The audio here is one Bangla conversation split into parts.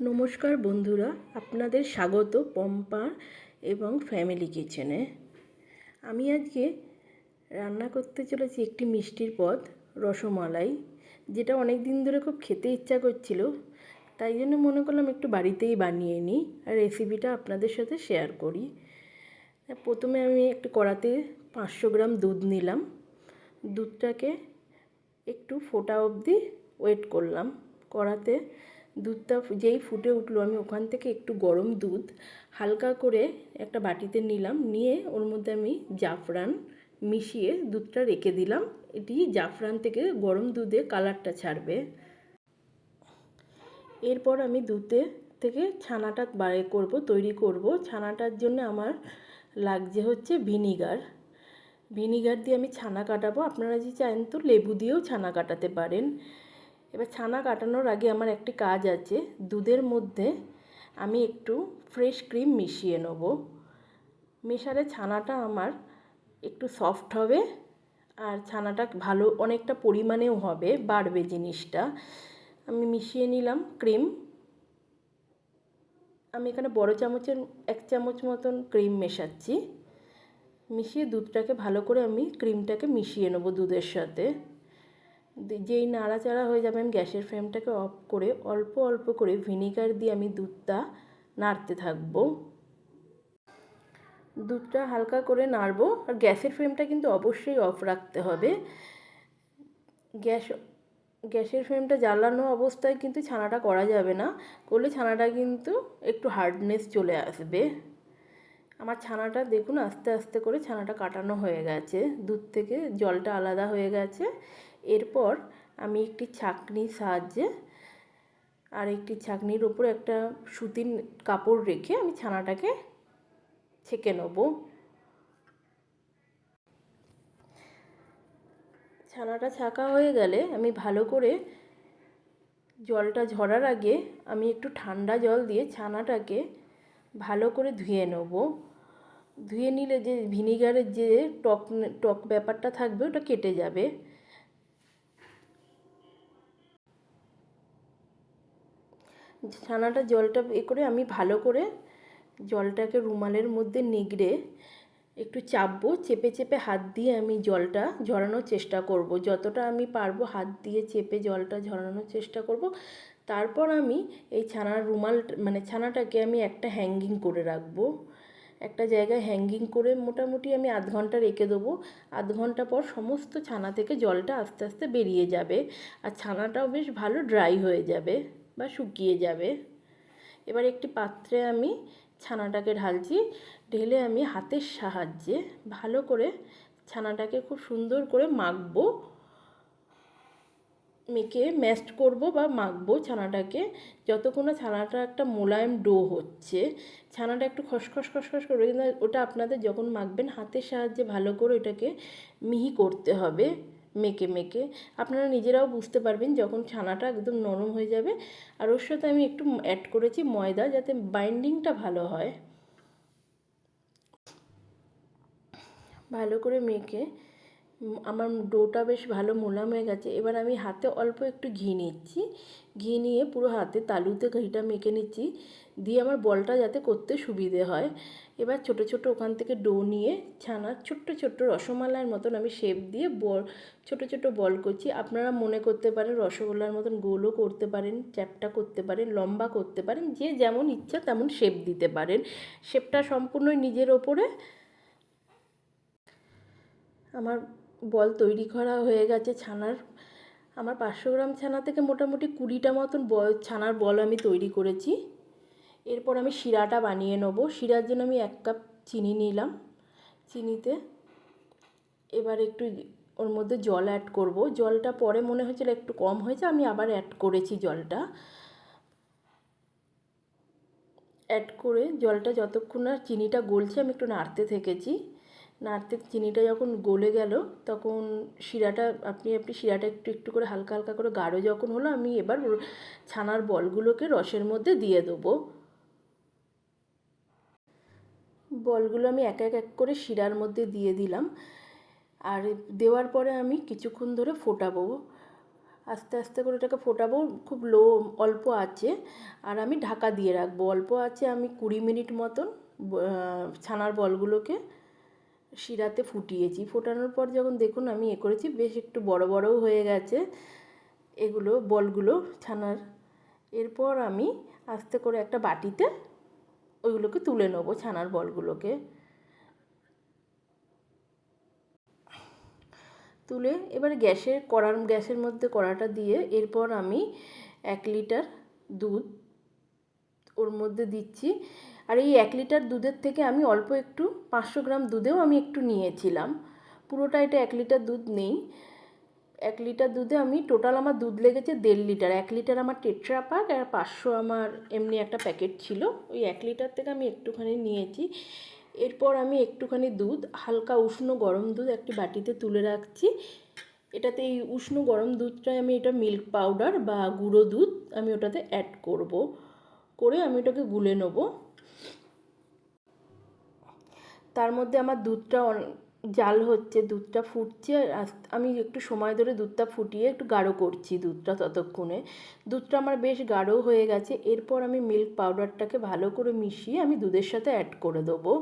নমস্কার বন্ধুরা, আপনাদের স্বাগত পম্পা এবং ফ্যামিলি কিচেনে। আমি আজকে রান্না করতে চলেছি একটি মিষ্টির পদ, রসমালাই, যেটা অনেক দিন ধরে খুব খেতে ইচ্ছা করছিল। তাই জন্য মনে করলাম একটু বাড়িতেই বানিয়ে নিই আর রেসিপিটা আপনাদের সাথে শেয়ার করি। প্রথমে আমি একটু কড়াতে পাঁচশো গ্রাম দুধ নিলাম। দুধটাকে একটু ফোটা অবধি ওয়েট করলাম। কড়াতে দুধটা যেই ফুটে উঠল, আমি ওখান থেকে একটু গরম দুধ হালকা করে একটা বাটিতে নিলাম। নিয়ে ওর মধ্যে আমি জাফরান মিশিয়ে দুধটা রেখে দিলাম। এটি জাফরান থেকে গরম দুধে কালারটা ছাড়বে। এরপর আমি দুধে থেকে ছানাটা বাড়ে করব, তৈরি করব। ছানাটার জন্য আমার লাগছে হচ্ছে ভিনিগার। ভিনিগার দিয়ে আমি ছানা কাটাবো। আপনারা যদি চান তো লেবু দিয়েও ছানা কাটাতে পারেন। এবার ছানা কাটানোর আগে আমার একটি কাজ আছে। দুধের মধ্যে আমি একটু ফ্রেশ ক্রিম মিশিয়ে নেব। মেশালে ছানাটা আমার একটু সফট হবে আর ছানাটা ভালো অনেকটা পরিমাণেও হবে, বাড়বে জিনিসটা। আমি মিশিয়ে নিলাম ক্রিম আমি এখানে বড় চামচের, এক চামচ মতন ক্রিম মেশাচ্ছি। মিশিয়ে দুধটাকে ভালো করে আমি ক্রিমটাকে মিশিয়ে নেব দুধের সাথে। যেই নাড়াচাড়া হয়ে যাবে, আমি গ্যাসের ফ্লেমটাকে অফ করে অল্প অল্প করে ভিনিগার দিয়ে আমি দুধটা নাড়তে থাকব। দুধটা হালকা করে নাড়বো, আর গ্যাসের ফ্লেমটা কিন্তু অবশ্যই অফ রাখতে হবে। গ্যাস, গ্যাসের ফ্লেমটা জ্বালানো অবস্থায় কিন্তু ছানাটা করা যাবে না, করলে ছানাটা কিন্তু একটু হার্ডনেস চলে আসবে। আমার ছানাটা দেখুন, আস্তে আস্তে করে ছানাটা কাটানো হয়ে গেছে, দুধ থেকে জলটা আলাদা হয়ে গেছে। এরপর আমি একটি ছাঁকনির সাহায্যে আর একটি ছাঁকনির ওপর একটা সুতির কাপড় রেখে আমি ছানাটাকে ছেঁকে নেব। ছানাটা ছাঁকা হয়ে গেলে আমি ভালো করে জলটা ঝরার আগে আমি একটু ঠান্ডা জল দিয়ে ছানাটাকে ভালো করে ধুয়ে নেব। ধুয়ে নিলে যে ভিনিগারের যে টক টক ব্যাপারটা থাকবে ওটা কেটে যাবে। ছানাটা জলটা এ করে আমি ভালো করে জলটাকে রুমালের মধ্যে নিগড়ে একটু চাপবো, চেপে চেপে হাত দিয়ে আমি জলটা ঝরানোর চেষ্টা করব। যতটা আমি পারব হাত দিয়ে চেপে জলটা ঝরানোর চেষ্টা করব। তারপর আমি এই ছানার রুমাল মানে ছানাটাকে আমি একটা হ্যাঙ্গিং করে রাখব। একটা জায়গায় হ্যাঙ্গিং করে মোটামুটি আমি আধ ঘণ্টা রেখে দেবো। আধ ঘণ্টা পর সমস্ত ছানা থেকে জলটা আস্তে আস্তে বেরিয়ে যাবে। আর ছানাটাও বেশ ভালো ড্রাই হয়ে যাবে। বা শুকিয়ে যাবে। এবার একটি পাত্রে আমি ছানাটাকে ঢালছি। ঢেলে আমি হাতের সাহায্যে ভালো করে ছানাটাকে খুব সুন্দর করে মাখবো। মেখে ম্যাস্ট করব বা মাখবো ছানাটাকে। যতক্ষণ না ছানাটা একটা মোলায়েম ডো হচ্ছে, ছানাটা একটু খসখস খসখস করবে কিন্তু ওটা আপনাদের যখন মাখবেন, হাতের সাহায্যে ভালো করে ওটাকে মিহি করতে হবে। মেখে মেখে আপনারা নিজেরাও বুঝতে পারবেন যখন ছানাটা একদম নরম হয়ে যাবে। আর ওর সাথে আমি একটু অ্যাড করেছি ময়দা যাতে বাইন্ডিংটা ভালো হয়। ভালো করে মেখে আমার ডোটা বেশ ভালো মোলাম হয়ে গেছে। এবার আমি হাতে অল্প একটু ঘি নিচ্ছি। ঘি নিয়ে পুরো হাতে তালুতে ঘিটা মেখে নিচ্ছি। দিয়ে আমার বলটা যাতে করতে সুবিধে হয়। এবার ছোট ছোট ওখান থেকে ডো নিয়ে ছানার ছোট্ট ছোট্ট রসমালাইয়ের মতন আমি শেপ দিয়ে বল, ছোট ছোট বল করছি। আপনারা মনে করতে পারেন রসগোল্লার মতন গোলও করতে পারেন, চ্যাপটা করতে পারেন, লম্বা করতে পারেন, যে যেমন ইচ্ছা তেমন শেপ দিতে পারেন। শেপটা সম্পূর্ণই নিজের ওপরে। আমার বল তৈরি করা হয়ে গেছে ছানার। আমার পাঁচশো গ্রাম ছানা থেকে মোটামুটি কুড়িটা মতন বল, ছানার বল আমি তৈরি করেছি। এরপর আমি শিরাটা বানিয়ে নেব। শিরার জন্য আমি এক কাপ চিনি নিলাম চিনিতে। এবার একটু ওর মধ্যে জল অ্যাড করব। জলটা পরে মনে হয়েছিল একটু কম হয়েছে, আমি আবার অ্যাড করেছি জলটা। অ্যাড করে জলটা যতক্ষণ না চিনিটা গলছে, আমি একটু নাড়তে থেকেছি। নাড়তে, চিনিটা যখন গলে গেল, তখন শিরাটা, আপনি আপনি শিরাটা একটু একটু করে হালকা হালকা করে গাঢ় যখন হলো, আমি এবার ছানার বলগুলোকে রসের মধ্যে দিয়ে দেবো। বলগুলো আমি এক এক এক করে শিরার মধ্যে দিয়ে দিলাম। আর দেওয়ার পরে আমি কিছুক্ষণ ধরে ফোটাবো। আস্তে আস্তে করে এটাকে ফোটাবো, খুব লো, অল্প আছে। আর আমি ঢাকা দিয়ে রাখব। অল্প আছে আমি কুড়ি মিনিট মতন ছানার বলগুলোকে শিরাতে ফুটিয়েছি। ফোটানোর পর যখন দেখুন আমি এ করেছি, বেশ একটু বড়, বড়ও হয়ে গেছে এগুলো, বলগুলো ছানার। এরপর আমি আস্তে করে একটা বাটিতে ওইগুলোকে তুলে নেব ছানার বলগুলোকে। তুলে এবারে গ্যাসের কড়ার গ্যাসের মধ্যে কড়াটা দিয়ে এরপর আমি এক লিটার দুধ ওর মধ্যে দিচ্ছি। আর এই এক লিটার দুধের থেকে আমি অল্প একটু পাঁচশো গ্রাম দুধেও আমি একটু নিয়েছিলাম। পুরোটা এটা এক লিটার দুধ নেই। এক লিটার দুধে আমি টোটাল আমার দুধ লেগেছে দেড় লিটার। এক লিটার আমার টেট্রা পাক আর পাঁচশো আমার এমনি একটা প্যাকেট ছিল। ওই এক লিটার থেকে আমি একটুখানি নিয়েছি। এরপর আমি একটুখানি দুধ, হালকা উষ্ণ গরম দুধ একটি বাটিতে তুলে রাখছি। এটাতে এই উষ্ণ গরম দুধটায় আমি এটা মিল্ক পাউডার বা গুঁড়ো দুধ আমি ওটাতে অ্যাড করব। করে আমি ওটাকে গুলে নেব। তার মধ্যে আমার দুধটা জাল হচ্ছে, দুধটা ফুটছে, আর আমি একটু সময় ধরে দুধটা ফুটিয়ে একটু গাঢ় করছি দুধটা ততক্ষণে। দুধটা আমার বেশ গাঢ় হয়ে গেছে, এরপর আমি মিল্ক পাউডারটাকে ভালো করে মিশিয়ে আমি দুধের সাথে অ্যাড করে দেবো।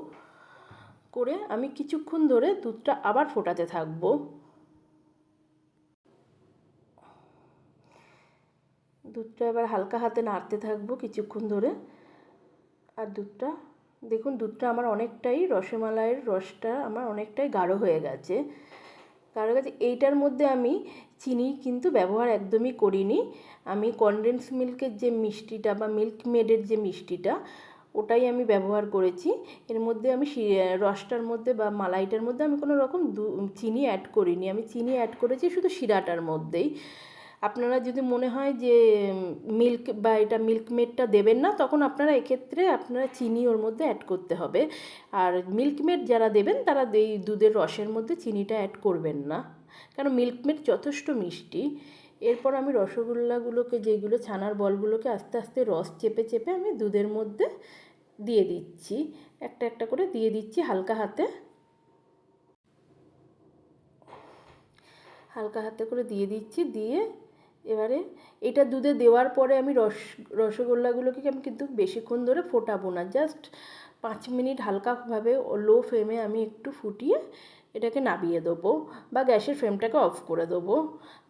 করে আমি কিছুক্ষণ ধরে দুধটা আবার ফোটাতে থাকব। দুধটা এবার হালকা হাতে নাড়তে থাকব কিছুক্ষণ ধরে, আর দুধটা দেখুন, দুধটা আমার অনেকটাই রসমালাইয়ের রসটা আমার অনেকটাই গাঢ় হয়ে গেছে। গাঢ় গেছে। এইটার মধ্যে আমি চিনি কিন্তু ব্যবহার একদমই করিনি। আমি কনডেন্স মিল্কের যে মিষ্টিটা বা মিল্ক মেডের যে মিষ্টিটা, ওটাই আমি ব্যবহার করেছি। এর মধ্যে আমি রসটার মধ্যে বা মালাইটার মধ্যে আমি কোনো রকম চিনি অ্যাড করিনি। আমি চিনি অ্যাড করেছি শুধু শিরাটার মধ্যেই। আপনারা যদি মনে হয় যে মিল্ক বা এটা মিল্ক মেডটা দেবেন না, তখন আপনারা এক্ষেত্রে আপনারা চিনি ওর মধ্যে অ্যাড করতে হবে। আর মিল্ক মেড যারা দেবেন, তারা এই দুধের রসের মধ্যে চিনিটা অ্যাড করবেন না। কারণ মিল্ক মেড যথেষ্ট মিষ্টি। এরপর আমি রসগোল্লাগুলোকে যেগুলো ছানার বলগুলোকে আস্তে আস্তে রস চেপে চেপে আমি দুধের মধ্যে দিয়ে দিচ্ছি। একটা একটা করে দিয়ে দিচ্ছি হালকা হাতে। হালকা হাতে করে দিয়ে দিচ্ছি। দিয়ে এবারে এটা দুধে দেওয়ার পরে আমি রস, রসগোল্লাগুলোকে আমি কিন্তু বেশিক্ষণ ধরে ফোটাবো না। জাস্ট পাঁচ মিনিট হালকাভাবে লো ফ্লেমে আমি একটু ফুটিয়ে এটাকে নাবিয়ে দেবো বা গ্যাসের ফ্লেমটাকে অফ করে দেবো।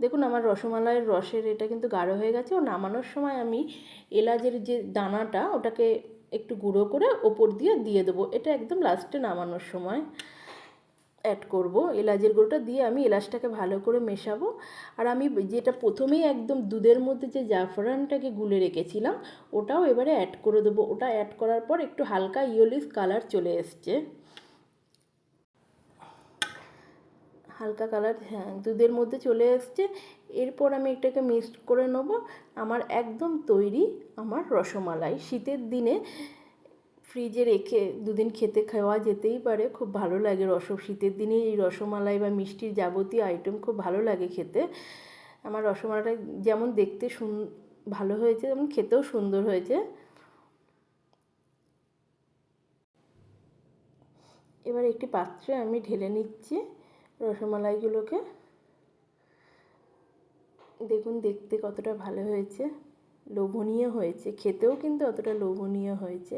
দেখুন আমার রসমালাইয়ের রসের এটা কিন্তু গাঢ় হয়ে গেছে ও নামানোর সময় আমি এলাচের যে দানাটা ওটাকে একটু গুঁড়ো করে ওপর দিয়ে দিয়ে দেবো। এটা একদম লাস্টে নামানোর সময়। অ্যাড করব। এলাচের গুঁড়োটা দিয়ে আমি এলাচটাকে ভালো করে মেশাবো। আর আমি যেটা প্রথমেই একদম দুধের মধ্যে যে জাফরানটাকে গুলে রেখেছিলাম, ওটাও এবারে অ্যাড করে দেবো। ওটা অ্যাড করার পর একটু হালকা ইয়েলিশ কালার চলে এসছে। হালকা কালার হ্যাঁ দুধের মধ্যে চলে এসছে। এরপর আমি এটাকে মিক্সড করে নেব। আমার একদম তৈরি আমার রসমালাই। শীতের দিনে ফ্রিজে রেখে দুদিন খেতে খাওয়া যেতেই পারে, খুব ভালো লাগে রস শীতের দিনে এই রসমালাই বা মিষ্টির যাবতীয় আইটেম খুব ভালো লাগে খেতে। আমার রসমালাইটা যেমন দেখতে সুন, ভালো হয়েছে, তেমন খেতেও সুন্দর হয়েছে। এবার একটি পাত্রে আমি ঢেলে নিচ্ছি রসমালাইগুলোকে। দেখুন, দেখতে কতটা ভালো হয়েছে। লোভনীয় হয়েছে, খেতেও কিন্তু অতটা লোভনীয় হয়েছে।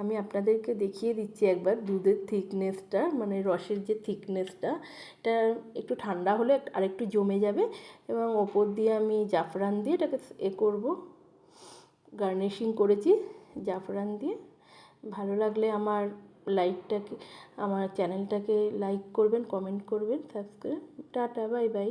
আমি আপনাদেরকে দেখিয়ে দিচ্ছি একবার দুধের থিকনেসটা মানে রসের যে থিকনেসটা এটা একটু ঠান্ডা হলে আরেকটু জমে যাবে এবং ওপর দিয়ে আমি জাফরান দিয়ে এটাকে এ করব। গার্নিশিং করেছি জাফরান দিয়ে। ভালো লাগলে আমার লাইকটাকে, আমার চ্যানেলটাকে লাইক করবেন, কমেন্ট করবেন, সাবস্ক্রাইব, টাটা, বাই বাই।